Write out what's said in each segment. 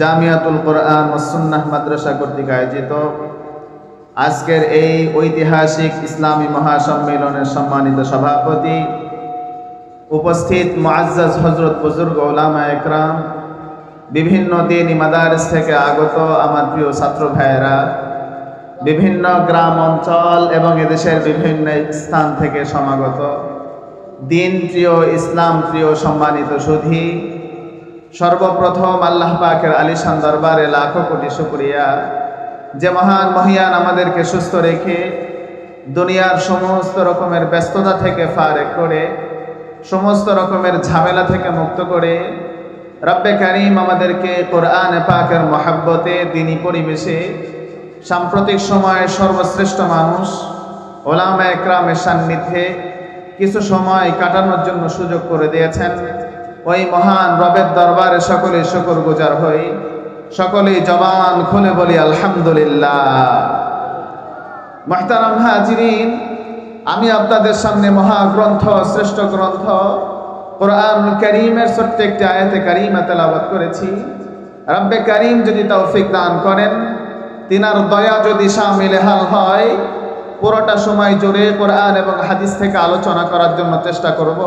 জামিয়াতুল কোরআন সুন্নাহ মাদ্রাসা কর্তৃক আয়োজিত আজকের এই ঐতিহাসিক ইসলামী মহাসম্মেলনের সম্মানিত সভাপতি উপস্থিত মুআজ্জাজ হজরত বুজুর্গ ওলামা একরাম, বিভিন্ন দিন মাদারিস থেকে আগত আমার প্রিয় ছাত্র ভাইয়েরা, বিভিন্ন গ্রাম অঞ্চল এবং এদেশের বিভিন্ন স্থান থেকে সমাগত। দিন প্রিয় ইসলাম প্রিয় সম্মানিত সুধী সর্বপ্রথম আল্লাহ পাকের আলিশান দরবারে লাখো কোটি শুক্রিয়া। যে মহান মহিয়ান আমাদেরকে সুস্থ রেখে দুনিয়ার সমস্ত রকমের ব্যস্ততা থেকে ফারেক করে, সমস্ত রকমের ঝামেলা থেকে মুক্ত করে, রব্বে কারিম আমাদেরকে কোরআন পাকের মহাব্বতে, দিনী পরিবেশে, সাম্প্রতিক সময়ে সর্বশ্রেষ্ঠ মানুষ ওলামা একরামের সান্নিধ্যে কিছু সময় কাটানোর জন্য সুযোগ করে দিয়েছেন। ওই মহান রবের দরবারে সকলে শুকর গুজার হই। সকলেই জবান খুলে বলি, আলহামদুলিল্লাহ। মাহতারাম হাজিরিন, আমি আপনাদের সামনে মহাগ্রন্থ, শ্রেষ্ঠ গ্রন্থ কোরআন করিমের ছোট্ট একটি আয়াতে কারিমা তেলাবত করেছি। রব্বে করিম যদি তৌফিক দান করেন, তিনার দয়া যদি সামিলে হাল হয়, পুরোটা সময় জুড়ে কোরআন এবং হাদিস থেকে আলোচনা করার জন্য চেষ্টা করব।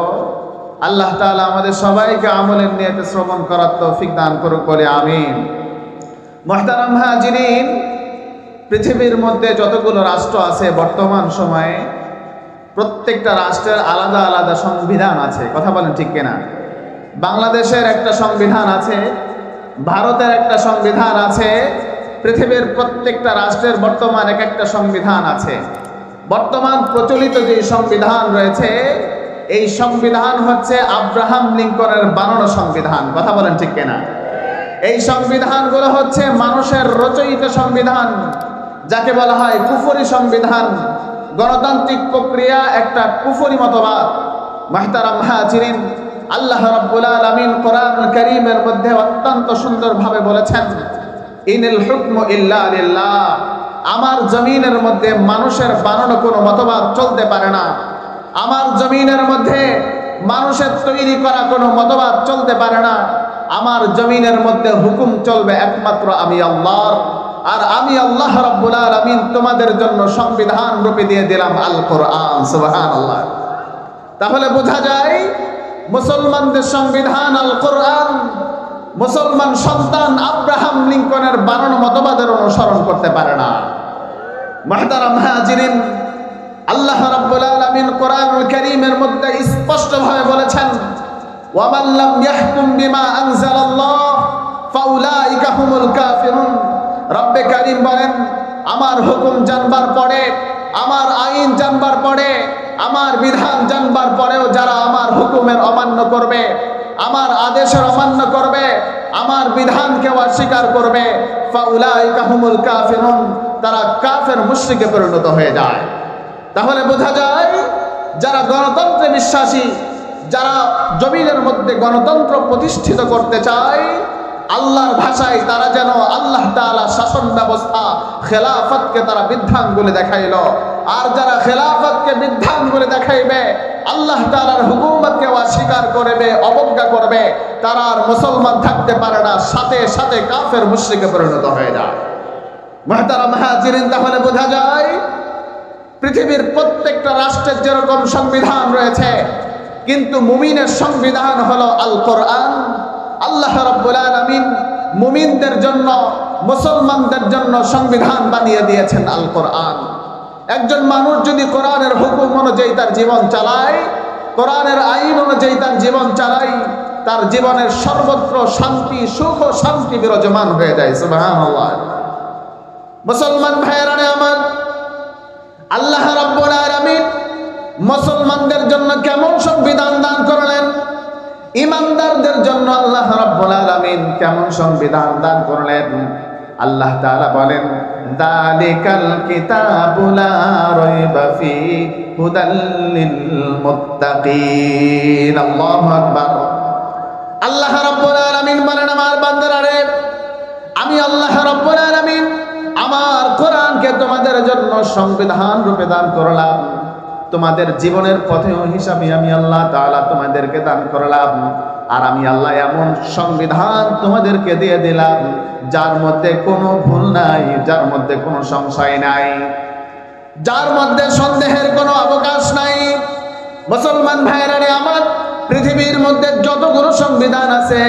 আল্লাহ তাআলা আমাদের সবাইকে আমলের নিয়ে শ্রবণ করার তৌফিক দান করুক বলে আমিন। মহতারাম হাজিরিন, পৃথিবীর মধ্যে যতগুলো রাষ্ট্র আছে বর্তমান সময়ে, প্রত্যেকটা রাষ্ট্রের আলাদা আলাদা সংবিধান আছে। কথা বলেন ঠিক কিনা? বাংলাদেশের একটা সংবিধান আছে, ভারতের একটা সংবিধান আছে, পৃথিবীর প্রত্যেকটা রাষ্ট্রের বর্তমান এক একটা সংবিধান আছে। বর্তমান প্রচলিত যে সংবিধান রয়েছে এই সংবিধান হচ্ছে আব্রাহাম লিঙ্কনের বানানো সংবিধান। কথা বলেন ঠিক কিনা? এই সংবিধানগুলো হচ্ছে মানুষের রচয়িত সংবিধান, যাকে বলা হয় কুফরি সংবিধান। গণতান্ত্রিক প্রক্রিয়া একটা কুফরি মতবাদ। মাহতারাম হাজিরিন, আল্লাহ রাব্বুল আলামিন কোরআন কারীমের মধ্যে অত্যন্ত সুন্দরভাবে বলেছেন, ইনিল হুকমু ইল্লা আমার জমিনের মধ্যে মানুষের বানানো কোনো মতবাদ চলতে পারে না। আমার জমিনের মধ্যে মানুষের তৈরি করা কোনো মতবাদ চলতে পারে না। আমার জমিনের মধ্যে হুকুম চলবে একমাত্র আমি আল্লাহর। আর আমি আল্লাহ রাব্বুল আলামিন তোমাদের জন্য সংবিধান রূপে দিয়ে দিলাম আল কোরআন সুবহানাল্লাহ। তাহলে বোঝা যায়, মুসলমানদের সংবিধান আল কোরআন মুসলমান সন্তান আব্রাহাম লিঙ্কনের বানানো মতবাদের অনুসরণ করতে পারে না। মাহতারাম হাজিরিন আল্লাহ রাব্বুল আলামিন কোরআনুল কারীমের মধ্যে স্পষ্টভাবে বলেছেন, ওয়ামান লাম ইয়াহকুম বিমা আনজালাল্লাহ, ফাউলাইকা হুমুল কাফিরুন। রব্বে কারীম বলেন, আমার হুকুম জানবার পরে, আমার আইন জানবার পরে, আমার বিধান জানবার পরেও যারা আমার হুকুমের অমান্য করবে, আমার আদেশের অমান্য করবে, আমার বিধানকে অস্বীকার করবে, ফাউলাইকা হুমুল কাফিরুন, তারা কাফের মুশরিকে পরিণত হয়ে যায়। তাহলে বোঝা যায় যারা গণতন্ত্রে বিশ্বাসী, যারা জমিনের মধ্যে গণতন্ত্র প্রতিষ্ঠিত করতে চায়, আল্লাহর ভাষায় তারা যেন আল্লাহ তাআলা শাসন ব্যবস্থা খেলাফতকে তারা বৃদ্ধাঙ্গুলে দেখাইল। আর যারা খেলাফতকে বৃদ্ধাঙ্গুলে দেখাইবে, আল্লাহ তাআলার হুকুমতকে অস্বীকার করবে, অবজ্ঞা করবে, তারা আর মুসলমান থাকতে পারে না, সাথে সাথে কাফের মুশরিকে পরিণত হয়ে যায়। মহতারা মাহাজিরিন তাহলে বোঝা যায় পৃথিবীর প্রত্যেকটা রাষ্ট্রের যেরকম সংবিধান রয়েছে, কিন্তু মুমিনের সংবিধান হলো আল কোরআন আল্লাহ রাব্বুল আলামিন মুমিনদের জন্য, মুসলমানদের জন্য সংবিধান বানিয়ে দিয়েছেন আল কোরআন একজন মানুষ যদি কোরআনের হুকুম অনুযায়ী তার জীবন চালায়, কোরআনের আইন অনুযায়ী তার জীবন চালায়, তার জীবনের সর্বত্র শান্তি, সুখ ও শান্তি বিরাজমান হয়ে যায়, সুবহানাল্লাহ। মুসলমান ভাইয়েরা আমার আল্লাহ রাব্বুল আলামিন মুসলমানদের জন্য কেমন সংবিধান দান করলেন? ইমানদারদের জন্য আল্লাহ রাব্বুল আলামিন কেমন সংবিধান দান করলেন? আল্লাহ তাআলা বলেন, দালিকাল কিতাবু লা রাইবা ফি হুদাল লিল মুত্তাকিন। আল্লাহু আকবার। আল্লাহ রাব্বুল আলামিন বলেন, আমার বান্দারা রে, আমি আল্লাহ রাব্বুল আলামিন আমার কোরআনকে তোমাদের জন্য সংবিধান রূপে দান করলাম। তোমাদের জীবনের পথে হিসাবে আমি আল্লাহ তাআলা তোমাদেরকে দান করলাম। আর আমি আল্লাহ এমন সংবিধান তোমাদেরকে দিয়ে দিলাম, যার মধ্যে কোনো ভুল নাই, যার মধ্যে কোনো সংশয় নাই। যার মধ্যে সন্দেহের কোনো অবকাশ নাই। মুসলমান ভাইরা আমার পৃথিবীর মধ্যে যতগুলো সংবিধান আছে,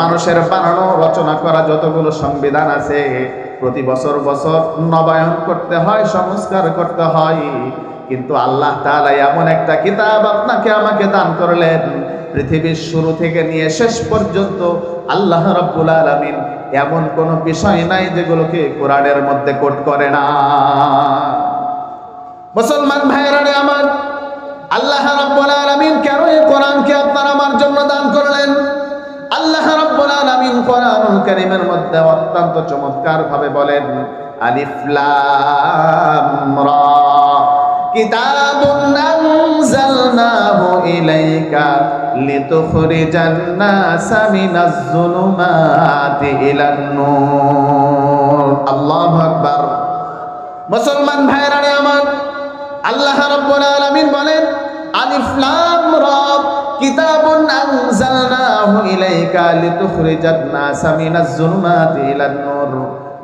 মানুষের বানানো, রচনা করা যতগুলো সংবিধান আছে, প্রতি বছর বছর নবায়ন করতে হয়, সংস্কার করতে হয়। কিন্তু আল্লাহ তাআলা এমন একটা কিতাব আপনাকে আমাকে দান করলেন, পৃথিবীর শুরু থেকে নিয়ে শেষ পর্যন্ত আল্লাহ রাব্বুল আলামিন এমন কোনো বিষয় নাই যেগুলোকে কোরআনের মধ্যে কোট করে না। মুসলমান ভাইয়েরা রে আমার আল্লাহ রাব্বুল আলামিন কেন এই কোরআনকে আপনার আমার জন্য দান করলেন? আল্লাহ রাব্বুল আলামিন কোরআনুল কারীমের মধ্যে অত্যন্ত চমৎকার ভাবে বলেন, আলিফ লাম রা। কিতাবুন আনজালনাহু ইলাইকা লিতুখরিজান নাসা মিনাজ যুলুমাতি ইলান নূর। আল্লাহু আকবার। মুসলমান ভাইরা আমার আল্লাহ রাব্বুল আলামিন বলেন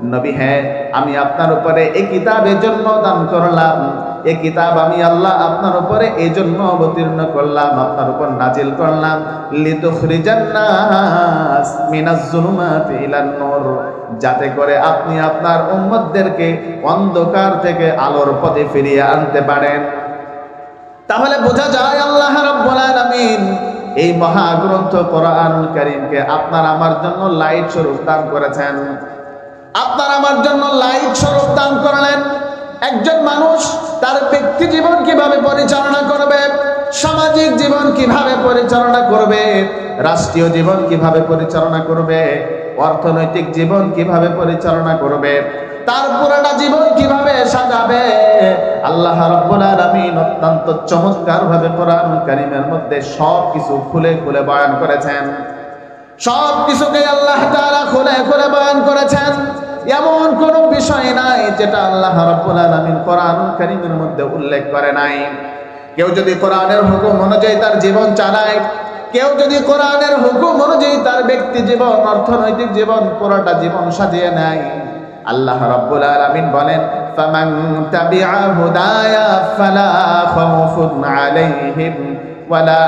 নবী হ্যাঁ আমি আপনার উপরে এই কিতাবের জন্য দান করলাম। এই কিতাব আমি আল্লাহ আপনার উপরে এই জন্য অবতীর্ণ করলাম, আপনার উপর নাজিল করলাম। যাতে করে আপনি আপনার উম্মতদেরকে অন্ধকার থেকে আলোর পথে ফিরিয়ে আনতে পারেন। তাহলে বোঝা যায় আল্লাহ রাব্বুল এই মহাগ্রন্থ কোরআন আপনার আমার জন্য লাইট স্বরূপ দান করেছেন। আপনার আমার জন্য লাইট স্বরূপ দান করলেন। একজন মানুষ তার ব্যক্তি জীবন কীভাবে পরিচালনা করবে, সামাজিক জীবন কীভাবে পরিচালনা করবে, রাষ্ট্রীয় জীবন কীভাবে পরিচালনা করবে, অর্থনৈতিক জীবন কীভাবে পরিচালনা করবে তার পুরোটা জীবন কীভাবে সাজাবে? আল্লাহ রাব্বুল আলামিন অত্যন্ত চমৎকার ভাবে কোরআন কারীমের মধ্যে সব কিছু খুলে খুলে বয়ান করেছেন। সব কিছুকে আল্লাহ তাআলা খুলে খুলে বয়ান করেছেন। এমন কোন বিষয় নাই যেটা আল্লাহ রাব্বুল আলামিন কোরআন কারীমের মধ্যে উল্লেখ করে নাই। কেউ যদি কোরআনের হুকুম অনুযায়ী তার জীবন চালায়, কেউ যদি কোরআনের হুকুম অনুযায়ী তার ব্যক্তি জীবন, অর্থনৈতিক জীবন, পুরোটা জীবন সাজিয়ে নেয়। আল্লাহ রাব্বুল আলামিন বলেন, ফামান তাবিআ হুদায়া ফালা খাউফুন আলাইহিম ওয়ালা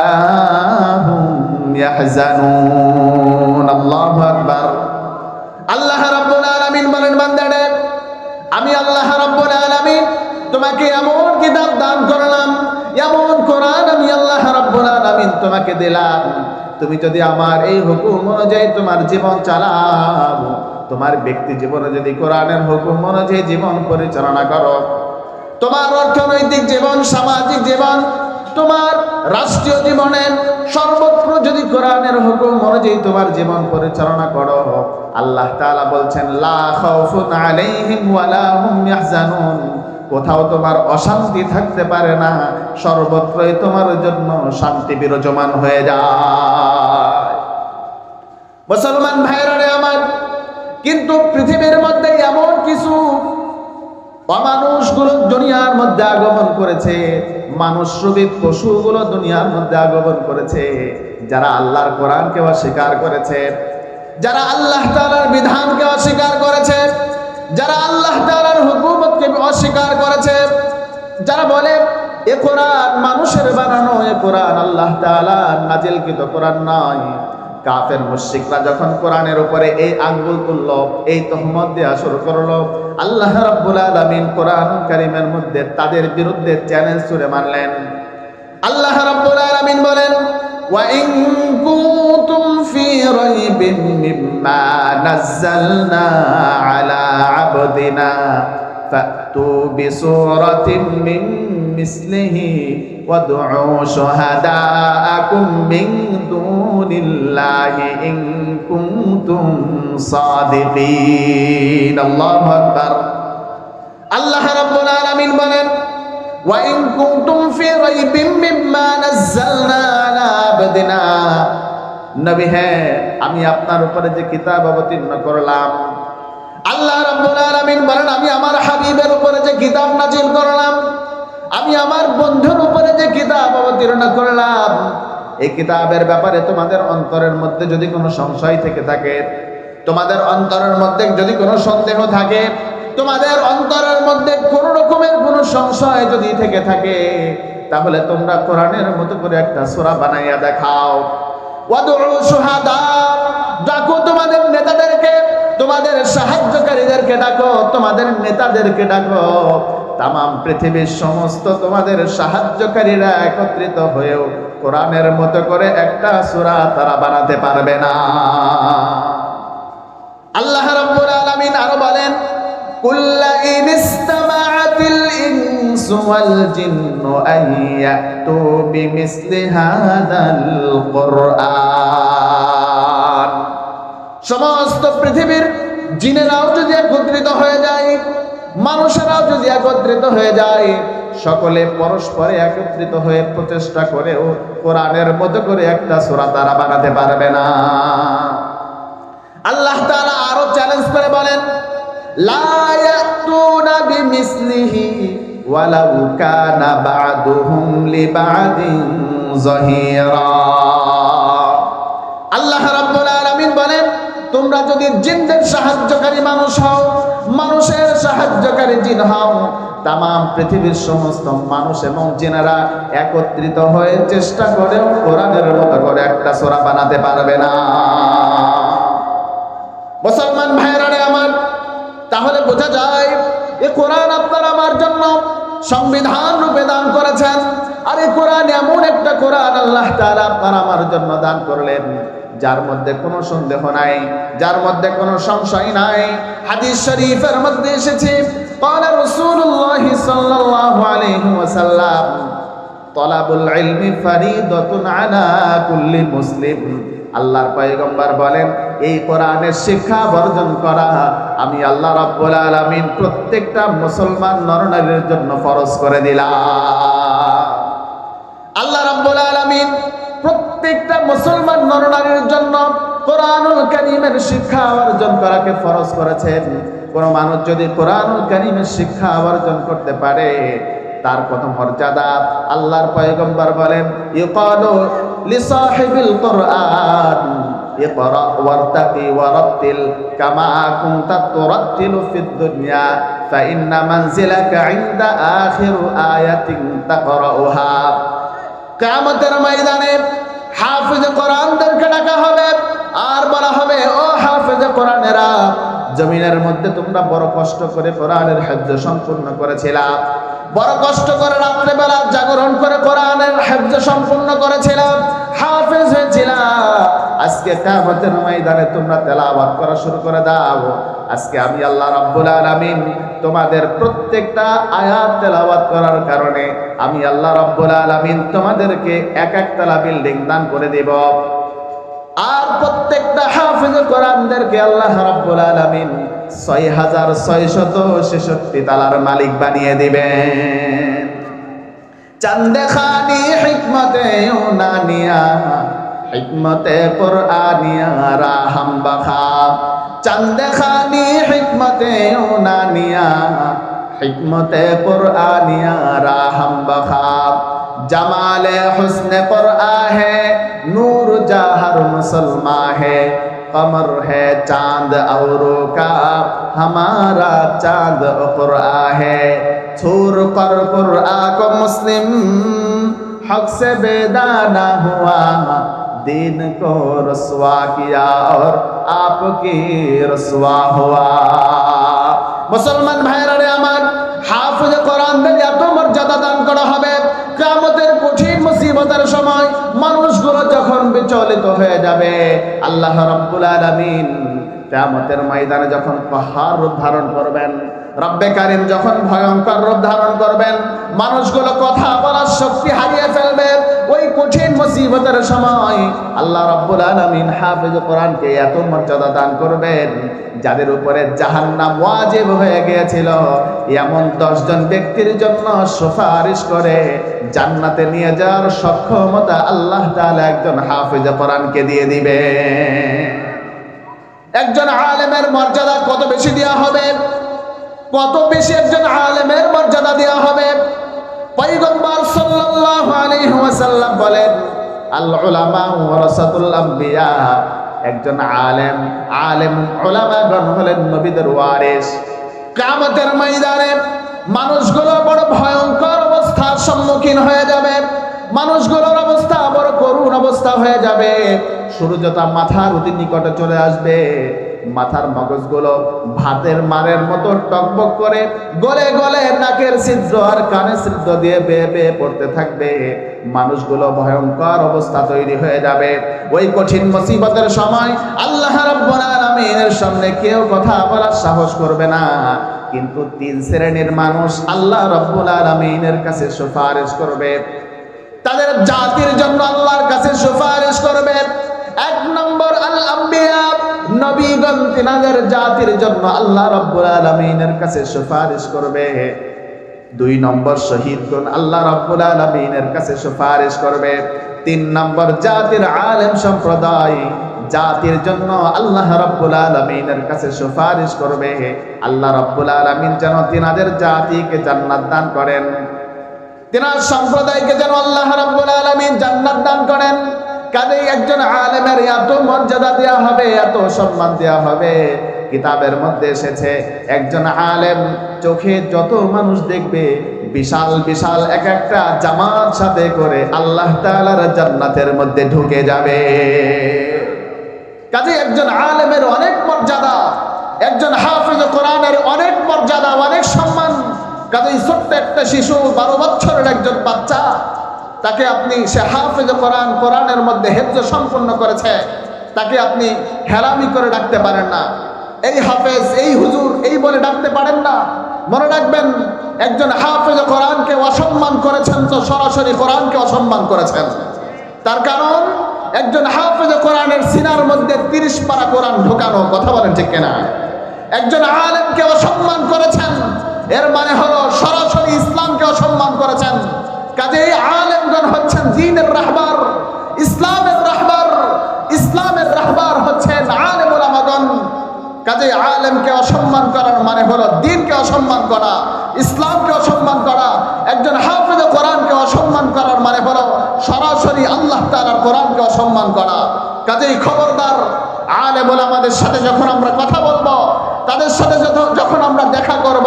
হুম ইয়াহজানুন। আল্লাহু আকবার। আল্লাহ রাব্বুল আলামিন বলেন, বান্দারে, আমি আল্লাহ রাব্বুল আলামিন তোমাকে এমন কিতাব দান করলাম, এমন কোরআন আমি আল্লাহ রাব্বুল আলামিন তোমাকে দিলাম। তুমি যদি আমার এই হুকুম অনুযায়ী তোমার জীবন চালাও তোমার ব্যক্তি জীবনে যদি কোরআনের হুকুম অনুযায়ী জীবন পরিচালনা করো, তোমার অর্থনৈতিক জীবন, সামাজিক জীবন, তোমার রাষ্ট্রীয় জীবনে সর্বত্র যদি কোরআনের হুকুম অনুযায়ী তোমার জীবন পরিচালনা করো, আল্লাহ তাআলা বলছেন, লা খাউফুন আলাইহিম ওয়ালা হুম ইয়াহজানুন। কোথাও তোমার অশান্তি থাকতে পারে না, সর্বত্রই তোমার জন্য শান্তি বিরাজমান হয়ে যায়। মুসলমান ভাইরা আমার কিন্তু পৃথিবীর মধ্যে এমন কিছু অমানুষগুলো দুনিয়ার মধ্যে আগমন করেছে, মানুষ রূপী পশুগুলো দুনিয়ার মধ্যে আগমন করেছে, যারা আল্লাহর কোরআনকে অস্বীকার করেছে, যারা আল্লাহ তাআলার বিধানকে অস্বীকার করেছে, যারা আল্লাহ তাআলার হুকুমতকে অস্বীকার করেছে, যারা বলে, এ কোরআন মানুষের বানানো, এ কোরআন আল্লাহ তাআলা নাজিলকৃত কোরআন নয়। কাফের মুশরিকরা যখন কোরআনের উপরে এই আঙ্গুল তুলল এই তহমত দেওয়া শুরু করলো আল্লাহ রাব্বুল আলামিন কোরআন কারীমের মধ্যে তাদের বিরুদ্ধে চ্যালেঞ্জ ছুড়ে মারলেন আল্লাহ রাব্বুল আলামিন বলেন وإن كنتم في ريب مما نزلنا على عبدنا فأتوا بسورة من مثله وادعوا شهداءكم من دون الله إن كنتم صادقين الله أكبر الله رب العالمين বলেন وإن كنتم في ريب مما نزلنا على عبدنا নবী হ্যাঁ আমি আপনার উপরে যে কিতাব অবতীর্ণ করলাম আল্লাহ রাব্বুল আলামিন বলেন আমি আমার হাবিবের উপরে যে কিতাব নাজিল করলাম আমি আমার বন্ধুর উপরে যে কিতাব অবতীর্ণ করলাম, এই কিতাবের ব্যাপারে তোমাদের অন্তরের মধ্যে যদি কোনো সংশয় থেকে থাকে, তোমাদের অন্তরের মধ্যে যদি কোনো সন্দেহ থাকে, তোমাদের অন্তরের মধ্যে কোন রকমের কোনো সংশয় যদি থেকে থাকে, তাহলে তোমরা কোরআনের মতো করে একটা সূরা বানাইয়া দেখাও। ডাকো তোমাদের নেতাদেরকে, তোমাদের সাহায্যকারীদেরকে ডাকো, তোমাদের নেতাদেরকে ডাকো। তাম পৃথিবীর সমস্ত তোমাদের সাহায্যকারীরা একত্রিত হয়েও কোরআনের মতো করে একটা সুরা তারা বানাতে পারবে না। আল্লাহ রাব্বুল আলামিন আরও বলেন কুল্লা ইন ইসতামাআতিল ইনসু ওয়াল জিন্নু আন ইয়াতু বিমিসলি হাদাল কুরআন সমস্ত পৃথিবীর জিনেরাও যদি একত্রিত হয়ে যায় মানুষেরাও যদি একত্রিত হয়ে যায়, সকলে পরস্পরে একত্রিত হয়ে প্রচেষ্টা করেও কোরআনের মতো করে একটা সূরা তারা বানাতে পারবে না। আল্লাহ তাআলা আরও চ্যালেঞ্জ করে বলেন আল্লাহ রাব্বুল আলামিন বলেন, তোমরা যদি জিনদের সাহায্যকারী মানুষ হও মানুষের সাহায্যকারী জিন হও। তাম পৃথিবীর সমস্ত মানুষ এবং জিনেরা একত্রিত হয়ে চেষ্টা করেও কোরআনের মতো করে একটা সোরা বানাতে পারবে না। মুসলমান ভাইরারে আমার, তাহলে বোঝা যায়, এ কোরআন আপনার আমার জন্য সংবিধান রূপে দান করেছেন। আর এ কোরআন এমন একটা কোরআন আল্লাহ তাআলা আপনার আমার জন্য দান করলেন। যার মধ্যে কোনো সন্দেহ নাই যার মধ্যে কোনো সংশয় নাই হাদিস শরীফের মধ্যে এসেছে قال رسول الله صلى الله عليه وسلم তলাবুল ইলমি ফারিদাতুন আলা কুল্লি মুসলিম আল্লাহর পয়গম্বর বলেন এই কোরআনের শিক্ষা বর্জন করা আমি আল্লাহ রাব্বুল আলামিন প্রত্যেকটা মুসলমান নরনারীর জন্য ফরজ করে দিলাম আল্লাহ রাব্বুল আলামিন কোরআনুল কারীমের শিক্ষা অর্জন করাকে ফরজ করেছেন। কোন মানুষ যদি কোরআনুল কারীমের শিক্ষা অর্জন করতে পারে, তার কত মর্যাদা আল্লাহর পয়গম্বর বলেন, ইকালু লিসাহিবিল কোরআন, ইকরা ডাকা হবে। আর বলা হবে, ও হাফিজ কোরআনেরা, জমিনের মধ্যে তোমরা বড় কষ্ট করে কোরআনের হাজ্য সম্পূর্ণ করেছিলা। বড় কষ্ট করে রাত্রেবেলা জাগরণ করে কোরআনের হাজ্য সম্পূর্ণ করেছিলাম হাফেজ হয়েছিলাম আজকে কিয়ামতের ময়দানে তোমরা তেলাওয়াত করা শুরু করে দাও। আজকে আমি আল্লাহ রাব্বুল আলামিন তোমাদের প্রত্যেকটা আয়াত তেলাওয়াত করার কারণে আমি আল্লাহ রাব্বুল আলামিন তোমাদেরকে এক এক একতলা বিল্ডিং দান করে দেব। আর প্রত্যেকটা হাফিজ কোরআনদেরকে আল্লাহ রাব্বুল আলামিন ছয় হাজার ছয়শত ছেষট্টি তালার মালিক বানিয়ে দিবেন। চান্দে খানি হিকমতে উনানিয়া হিকমতে কোরআনিয়া, রাহাম বাখা। চান্দে খানি হিকমতে উনানিয়া হিকমতে কোরআনিয়া, রাহাম বাখা। जमाल हुस्न पर है, नूर जहर मुसलमा है। कमर है चाँद औरों का, हमारा चाँद कुरआ है। छोर पर कुरआ को मुस्लिम हक से बेदाना हुआ। दीन को रसवा किया और आपकी रसवा हुआ। मुसलमान भाई हमार हाफुज कुरान বিচলিত হয়ে যাবে। আল্লাহ রব্বুল আলামিন কিয়ামতের ময়দানে যখন পাহাড় রূপ ধারণ করবেন, রব্বে কারিম যখন ভয়ঙ্কর রূপ ধারণ করবেন, মানুষগুলো কথা বলার শক্তি হারিয়ে ফেলবে। কঠিন মুসিবতের সময় আল্লাহ রাব্বুল আলামিন হাফেজ কোরআনকে এত মর্যাদা দান করবেন, যাদের উপরে জাহান্নাম ওয়াজিব হয়ে গিয়েছিল। এমন দশজন ব্যক্তির জন্য সুপারিশ করে জান্নাতে নিয়ে যাওয়ার সক্ষমতা আল্লাহ তাআলা একজন হাফেজ কোরআনকে দিয়ে দিবে। একজন আলেমের মর্যাদা কত বেশি দেওয়া হবে? কত বেশি একজন আলেমের মর্যাদা দেওয়া হবে? পয়গম্বর সাল্লাল্লাহু আলাইহি ওয়াসাল্লাম বলেন আল উলামা ওয়ারাসাতুল আম্বিয়া একজন আলেম আলেম উলামাগণ হলেন নবীদের ওয়ারিস। কিয়ামতের ময়দানে মানুষগুলো বড় ভয়ঙ্কর অবস্থার সম্মুখীন হয়ে যাবে। মানুষগুলোর অবস্থা বড় করুণ অবস্থা হয়ে যাবে। সূর্যটা মাথার অতি নিকটে চলে আসবে। মাথার মগজগুলো ভাতের মারের মতো টকবক করে গলে গলে নাকের ছিদ্র আর কানে ছিদ্র দিয়ে বেয়ে বেয়ে পড়তে থাকবে। মানুষগুলো ভয়ঙ্কর অবস্থা তৈরি হয়ে যাবে। ওই কঠিন মুসিবতের সময় আল্লাহ রাব্বুল সামনে কেউ কথা বলার সাহস করবে না। কিন্তু তিন শ্রেণির মানুষ আল্লাহ রব্বুল আলামিনের কাছে সুপারিশ করবে। তাদের জাতির জন্য আল্লাহর কাছে সুপারিশ করবে। এক নম্বর আল আম্বিয়া নবীগণ তিনাদের জাতির জন্য আল্লাহ রব্বুল আলামিনের কাছে সুপারিশ করবে। দুই নম্বর শহীদগণ আল্লাহ রব্বুল আলামিনের কাছে সুপারিশ করবে। তিন নম্বর জাতির আলেম সম্প্রদায় জাতির জন্য আল্লাহ রব্বুল আলমিনের কাছে সুপারিশ করবে। আল্লাহ রব্বুল আলমিন যেন তিনাদের জাতিকে জান্নাত দান করেন। তিনার সম্প্রদায়কে যেন আল্লাহ রব্বুল আলমিন জান্নাত দান করেন। কাজেই একজন আলেমের এত মর্যাদা দেওয়া হবে, এত সম্মান দেওয়া হবে। কিতাবের মধ্যে এসেছে, একজন আলেম চোখে যত মানুষ দেখবে, বিশাল বিশাল এক একটা জামাত সাথে করে আল্লাহ তাআলার জান্নাতের মধ্যে ঢুকে যাবে। কাজে একজন আলেমের অনেক মর্যাদা, একজন হাফিজ কোরআনের অনেক মর্যাদা, অনেক সম্মান। কাজেই ছোট্ট একটা শিশু বারো বছরের একজন বাচ্চা তাকে আপনি সে হাফেজ কোরআন, কোরআনের মধ্যে হেফজ সম্পন্ন করেছে, তাকে আপনি হেরামি করে ডাকতে পারেন না। এই হাফেজ, এই হুজুর এই বলে ডাকতে পারেন না। মনে রাখবেন, একজন হাফেজ কোরআনকে অসম্মান করেছেন তো সরাসরি কোরআনকে অসম্মান করেছেন। তার কারণ, একজন হাফেজ কোরআনের সিনার মধ্যে তিরিশ পারা কোরআন ঢোকানো, কথা বলেন ঠিক কিনা? একজন আলেমকে অসম্মান আলেমকে অসম্মান করার মানে হলো দিনকে অসম্মান করা, ইসলামকে অসম্মান করা, একজন হাফেজ কোরআনকে অসম্মান করার মানে হলো সরাসরি আল্লাহ তাআলার কোরআনকে অসম্মান করা। কাজেই খবরদার আলেমুল আমাদের সাথে যখন আমরা কথা বলব, তাদের সাথে যখন আমরা দেখা করব,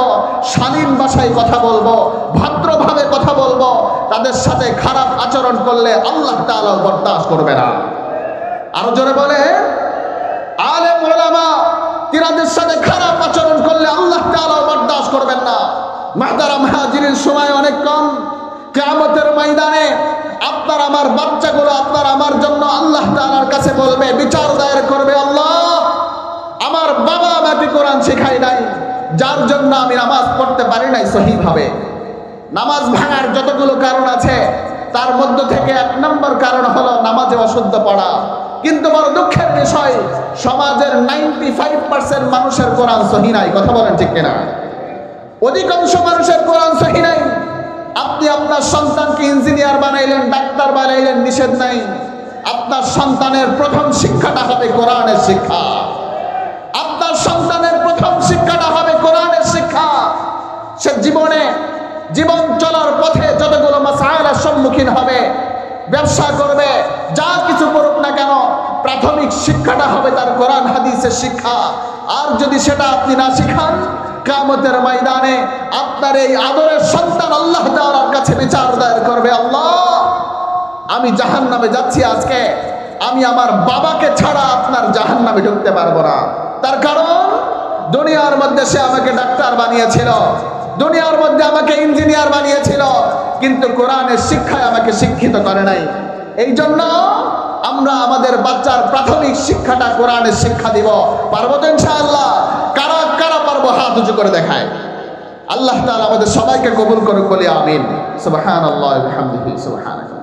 শালীন ভাষায় কথা বলব, ভদ্রভাবে কথা বলব, তাদের সাথে খারাপ আচরণ করলে আল্লাহ তাআলা বরদাস্ত করবে না। আরও জোরে বলে আলেম ওলামা তিনাদের সাথে খারাপ আচরণ করলে আল্লাহ তাআলা বরদাস্ত করবেন না। মাহদারা মাহাজিরের সময় অনেক কম। কিয়ামতের ময়দানে আপনার আমার বাচ্চাগুলো আপনার আমার জন্য আল্লাহ তাআলার কাছে বলবে, বিচার দায়ের করবে আল্লাহ। আমার বাবা আমাকে কোরআন শেখায় নাই, যার জন্য আমি নামাজ পড়তে পারি নাই সহিভাবে। নামাজ ভাঙার যতগুলো কারণ আছে, তার মধ্য থেকে এক নম্বর কারণ হলো নামাজে অশুদ্ধ পড়া। কিন্তু বড় দুঃখের বিষয়, সমাজের নাইনটি ফাইভ পার্সেন্ট মানুষের কোরআন সহি নাই, কথা বলেন ঠিক কিনা? অধিকাংশ মানুষের কোরআন সহি নাই। আপনি আপনার সন্তানকে ইঞ্জিনিয়ার বানাইলেন, ডাক্তার বানাইলেন, নিষেধ নাই। আপনার সন্তানের প্রথম শিক্ষাটা হবে কোরআনের শিক্ষা। আপনার সন্তানের প্রথম শিক্ষাটা হবে কোরআনের শিক্ষা। সে জীবনে, জীবন চলার পথে যতগুলো মাসায়লার সম্মুখীন হবে, ব্যবসা করবে, যা কিছু করুক না কেন প্রাথমিক শিক্ষাটা হবে তার কোরআন, হাদিসের শিক্ষা। আর যদি সেটা আপনি না শিখান কামতের ময়দানে আপনার এই আদরের সন্তান আল্লাহ তাআলার কাছে বিচার দায়ের করবে আল্লাহ। আমি জাহান নামে যাচ্ছি আজকে। আমি আমার বাবাকে ছাড়া আপনার জাহান নামে ঢুকতে পারব না। তার কারণ, দুনিয়ার মধ্যে সে আমাকে ডাক্তার বানিয়েছিল। দুনিয়ার মধ্যে আমাকে ইঞ্জিনিয়ার বানিয়েছিল। কিন্তু কোরআনের শিক্ষায় আমাকে শিক্ষিত করে নাই। এই জন্য আমরা আমাদের বাচ্চার প্রাথমিক শিক্ষাটা কোরআনে শিক্ষা দিব। পারব তো ইনশাআল্লাহ? কারা কারা পারব? হাত উঁচু করে দেখায়। আল্লাহ তাআলা আমাদের সবাইকে কবুল করুক, বলে আমিন। সুবহানাল্লাহ ওয়া বিহামদিহি সুবহানাল্লাহ